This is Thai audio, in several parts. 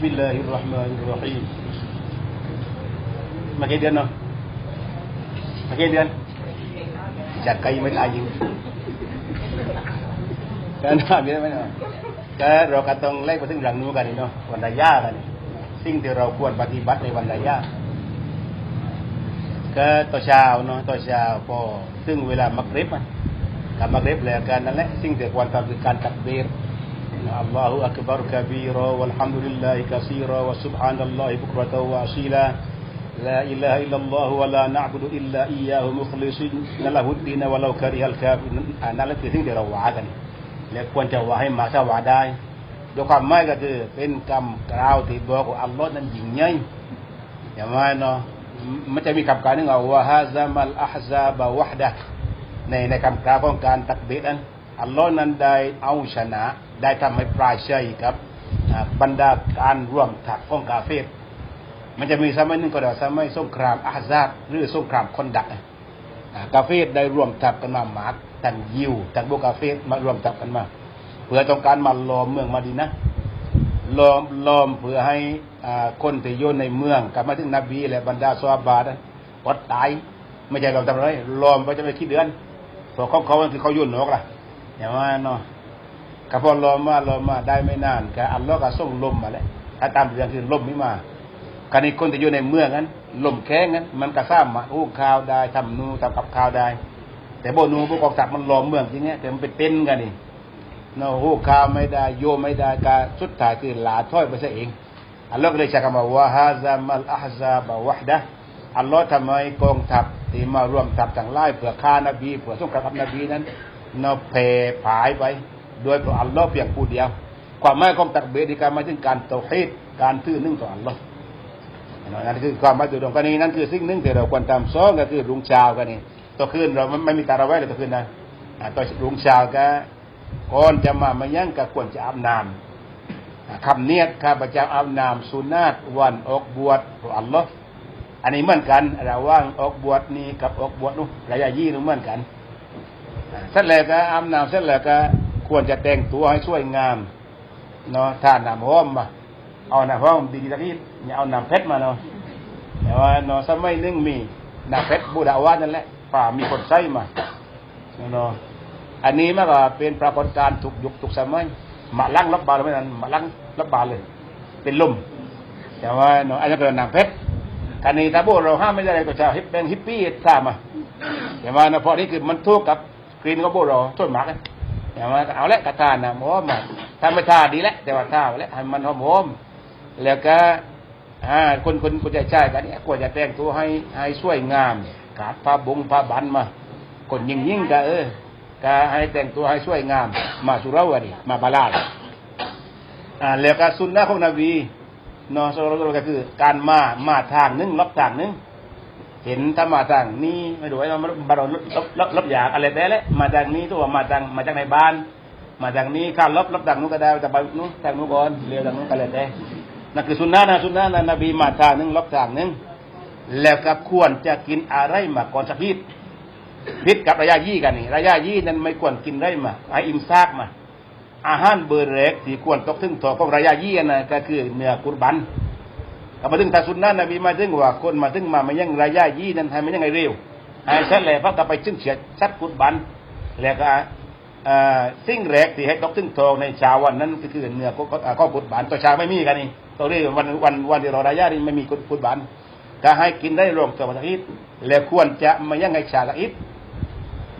Bismillahirrahmanirrahim มากี่เดือนเนาะมากี่เดือนจากไกลไม่ตายยิงกันนะมีไหมเนาะก็เราก็ต้องไล่ไปถึงหลังนู้กันเนาะวันระยากันสิ่งที่เราควรปฏิบัติในวันระยาก็ต่อเช้าเนาะต่อเช้าพอซึ่งเวลามักเริบอะกับมักเริบแล้วกันนั่นแหละสิ่งที่ควรทำคือการตักเบีร์ الله أكبر كبيرا والحمد لله كثيرا وسبحان الله بكرة وأصيلا لا إله إلا الله ولا نعبد إلا إياه مخلصين له الدين ولو كره الكافرون อันนั้นแหละคือสิ่งที่เราว่ากันและควรจะว่าให้มาถ้าว่าได้ด้วยความหมายก็คือเป็นกรรมกล่าวที่บอกว่าอัลลอฮ์นั้นยิ่งใหญ่อย่างว่าเนาะมันจะมีคำกล่าวหนึงว่าว่าฮาซามัลอะฮซาบะวะฮดะในในคำกล่าวของการตักบีรนั้นอัลลอฮ์นั้นได้เอาชนะ ได้ทำให้ปรายชัยกับบรรดาการร่วมถักของกาเฟรมันจะมีสมัยหนึงก็เดี๋ยวสมัยสงครามอาซาบหรือสงครามคนดักกาเฟรได้ร่วมทับกันมาหมาตันยิวตันโบกาเฟรมารวมทับกันมา เพื่อต้องการมาล้อมเมืองมาดีนะล้อมล้อมเพื่อให้คนที่อยู่ในเมืองกลับมาถึงนบีและบรรดาซวาบาดวัดตายไม่ใช่เราทำอะไรล้อมไปจะไปคิดเดือนพราะเขาเขาคือเขายุ่นนกล่ะอย่างว่าเนาะ ก็พอล้อมมาล้อมมาได้ไม่นานก็อัลลอฮ์ก็ส่งลมมาแล้วถ้าตามเรื่องคือลมไม่มาการนี้คนที่อยู่ในเมืองนั้นลมแข้งนั้น มันก็สร้างมาอู้ข่าวได้ทำนูทำกับข่าวได้ แต่โบนูพวกกองทัพมันล้อมเมืองจริงเนี้ยแต่มันเป็นเต้นกันนี่เนาะหูข่าวไม่ได้ โยไม่ได้การสุดท้ายคือหลาถ้อยไปซะเองอัลลอฮ์ก็เลยใช้คำว่าว่าฮาซามัลอะฮซาบะวะฮดะอัลลอฮ์ทำให้กองทัพที่มารวมทัพต่างไล่เผื่อฆ่านบีเผื่อสงครามกับนบีนั้นเนาะแผ่ผายไป โดยพระอัลลอฮ์เพียงผู้เดียว ความหมายของตักเบดีการมาถึงการเตาฮีดการทื่อนึ่งต่ออัลลอฮ์นั่นคือความหมายตัวตรงกันนี้นั่นคือสิ่งหนึ่งที่เราควรทำซ้อมก็คือรุ่งเช้ากันนี่ต่อคืนเราไม่มีตาเราไว้เลยต่อคืนนะต่อรุ่งเช้าก็ก่อนจะมามายังก็ควรจะอาบน้ำคำเนียดข้าพเจ้าอาบน้ำสุนัตวันออกบวชพระอัลลอฮ์อันนี้เหมือนกันระหว่างออกบวชนี้กับออกบวชนู้นระยะยี่นู้นเหมือนกันเสร็จแล้วก็อาบน้ำเสร็จแล้วก็ ควรจะแต่งตัวให้สวยงามเนาะทานน้ำหอมมาเอาน้ำหอมดีตะกี้อย่าเอาน้ำเพชรมาเนาะแต่ว่าเนาะสมัยนึงมีน้ำเพชรบูดาวานั่นแหละป่ามีคนใช้มาเนาะอันนี้มันก็เป็นปรากฏการณ์ถูกยุคถูกสมัยมาลังรับบาลไม่นั้นมาลังรับบาลเลย เป็นลมแต่ว่าเนาะอันนี้เป็นน้ำเพชรอันนี้ถ้าพวกเราห้ามไม่ได้ก็จะฮิปเป็นฮิปปี้ทราบมาแต่ว่าเนาะเพราะนี่คือมันทุกกับกรีนของพวกเราต้นหมากเลย อย่ว่าเอาละกระทานนะหอมมาถ้าไม่ทาดีแล้วแต่ว่าทาแล้วให้มันหอมหอมแล้วก็คนคนคนจะใช้กันเนี่ยควรจะแต่งตัวให้ให้สวยงามขาดผ้าบงผ้าบันมาคนยิ่งยิ่งก็เออก็ให้แต่งตัวให้สวยงาม มาสุราวดีมาบาลาดอ่าแล้วก็สุนนะของนบีนาะสุราวก็คือ การมามาทางนึงลับทางนึง เห็นถ้ามาทางนี้ไม่ดูว่ามันบารลบลบอยากอะไรแต่ละมาจากนี้ตัวมาจากมาจากในบ้าน มาจากนี้ข้ามลบลบทางนู้นก็ได้แต่ไปนู้นทางนู้นก่อนเรียวทางนู้นก็เลยได้นั่นคือสุนนะนะสุนนะนะนบีมาทางนึงลบทางนึงแล้วก็ควรจะกินอะไรมาก่อนสักพิษพิษกับระยะยี่กันนี่ระยะยี่นั้นไม่ควรกินได้มาไออิมซากมาอาหารเบอร์เล็กที่ควรตกถึงถอของระยะยี่นะก็คือเนื้อกุรบัน ก็มาถึงทาสุนนะนบีมาถึงว่าคนมาถึงมามายังระยะยี่นั้นทำมันยังไงเร็วไอ้เสร็จแล้วพักก็ไปจึงเฉียดชัดกุรบันแล้วก็สิ่งแรกที่ให้ตกถึงทองในเช้าวันนั้นก็คือเนื้อข้อกุรบันตัวเช้าไม่มีกันนี่ตัวนี้วันวันวันที่เราระยะนี้ไม่มีกุรบันก็ให้กินได้รวมตัวสักอิดแล้วควรจะมายังไงชาสักอิด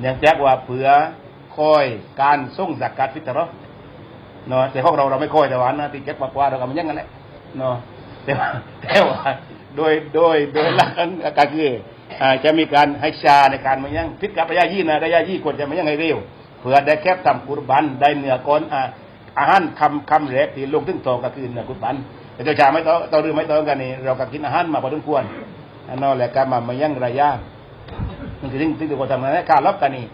เนื่องจากว่าเผื่อคอยการส่งจากการฟิตรอเนาะแต่พวกเราเราไม่คอยแต่ว่านะที่เก็บมากกว่าเราก็มันยังกันแหละเนาะ แต่ว่าแต่ว่าโดยโดยโดยหลักก็คือจะมีการให้ชาในการมายังพิกับระยะยี่นะระยะยี่ควรจะมายังไงเร็วเผื่อได้แคบทำกุรบันได้เนื้อก้อนอาหารคำคำแรกที่ลงถึงทองก็คือเนื้อกุรบันแต่เจ้าชาไม่ต้องต้องรือไม่ต้องกันนี่เราก็กินอาหารมาพอสมควรนอกแหละการมามายังระยะมันคือสิ่งที่ตัวทำนั้นการรับกันนี่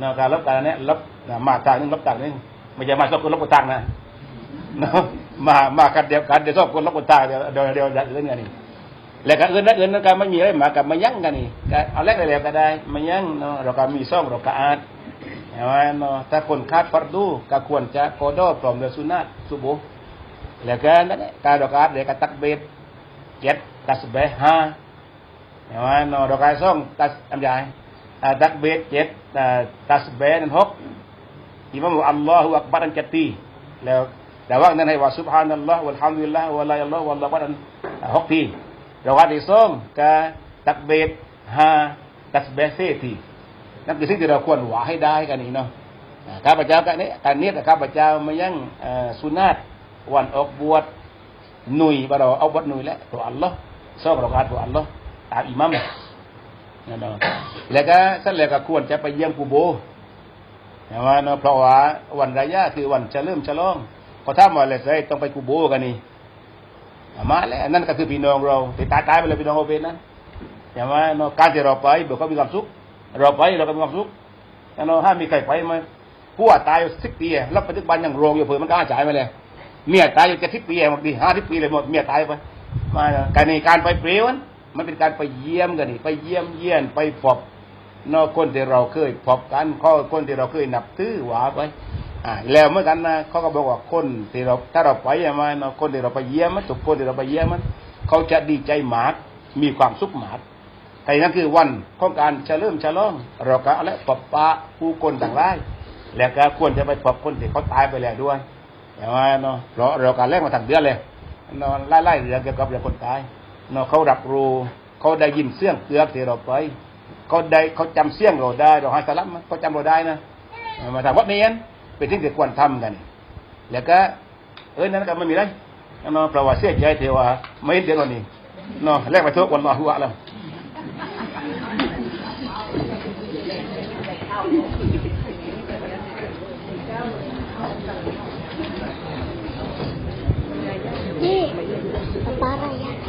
นการรับกันนี้รับมาทางนึงรับทางนึงไม่ใช่มาสอบคนรับคนทางนะเนาะ มามากันเดียวกันเดี๋ยวสอบคนรับคนทางเดียวเดียวเดียวเรื่องนี้แล้วก็อื่นนั้นอื่นนั้นการไม่มีอะไรมากับมายังกันนี่เอาแรกเลยก็ได้มายังเนาะเราก็มีซ่องเราก็อาดเห็นไหมเนาะถ้าคนคาดฟัดดูก็ควรจะโคดพร้อมเดือสุนัตสุบุแล้วก็นั่นแหละการดอกการเดี๋ยวก็ตักเบ็ดเจ็ดตัสเบะห้าเห็นไหมเนาะดอกการสองตัสทำยังอ่ตักเบ็ดเจ็ดตัสเบะนั่นหกอิมามบอกอัลลอฮฺอักบัรนั่นเจ็ดทีแล้ว แต่ว่านั้นให้ว่าซุบฮานัลลอฮฺวัลฮัมดุลิลลาฮฺวะลาอิลลอฮฺวัลลอฮฺบัรนั่นอ่าหกทีดอกการที่สองก็ตักเบ็ดห้าตัสเบะเซทีนั่นคือสิ่งที่เราควรหวาให้ได้กันนี่เนาะข้าพเจ้ากันนี้การนี้ข้าพเจ้ามายังสุนัตวันออกบวชหนุ่ยบเราเอาบวชหนุ่ยแล้วตัวอัลลอฮ์สอบเราการตัวอัลลอฮ์ตามอิหมัมนั่นเนาะแล้วก็สั่นแล้วก็ควรจะไปเยี่ยมกูโบเห็นไหมเนาะเพราะว่าวันรายะคือวันจะเริ่มฉลอง พอถ้ามาเลยใส่ต้องไปกูโบกันนี่มาแล้วนั่นก็คือพี่น้องเราติดตายตายไปเลยพี่น้องเราเปนนั้นเห็นไหมเนาะการที่เราไปเบิกเขามีความสุขเราไปเราก็มีความสุขแล้วเนาะห้ามมีใครไปมาผัวตายสิบปีแล้วปัจจุบันยังโรงอยู่เผื่อมันกล้าจ่ายมาเลยเมียตายอยู่แค่สิบปีอะบางทีห้าสิบปีเลยหมดเมียตายไปมาเนาะการในการไปเปรียวนมันเป็นการไปเยี่ยมกันนี่ไปเยี่ยมเยี่ยนไปพบเนอกคนที่เราเคยพบกันข้อคนที่เราเคยนับถือหวาไป แล้วเมื่อกันนะเขาก็บอกว่าคนที่เราถ้าเราไปมาเนาะคนที่เราไปเยี่ยมมันทุกคนที่เราไปเยี่ยมมันเขาจะดีใจหมากมีความสุขหมากแต่นั่นคือวันของการเฉลิมฉลองเราก็อะไรปบปะผู้คนต่างหลายแล้วก็ควรจะไปปบคนที่เขาตายไปแล้วด้วยเห็นไหมเนาะเราเราการแรกมาถังเดือนเลยเนาะไล่ไล่เรือเกี่ยวกับเรื่องคนตายเนาะเขารับรู้เขาได้ยินเสียงเกือกที่เราไปเขาได้เขาจำเสียงเราได้เราให้สลับมันเขาจำเราได้นะมาถามว่าเนียน เป็นสิ่งที่ควรทำกัน แล้วก็ เอ้ยนั่นก็ไม่มีไรนอประวัติเสียใจเทวาไม่เห็นดี๋ยวนี้นอแรกไปทุกวันนอหัวแล้วนี่ปลาอะไร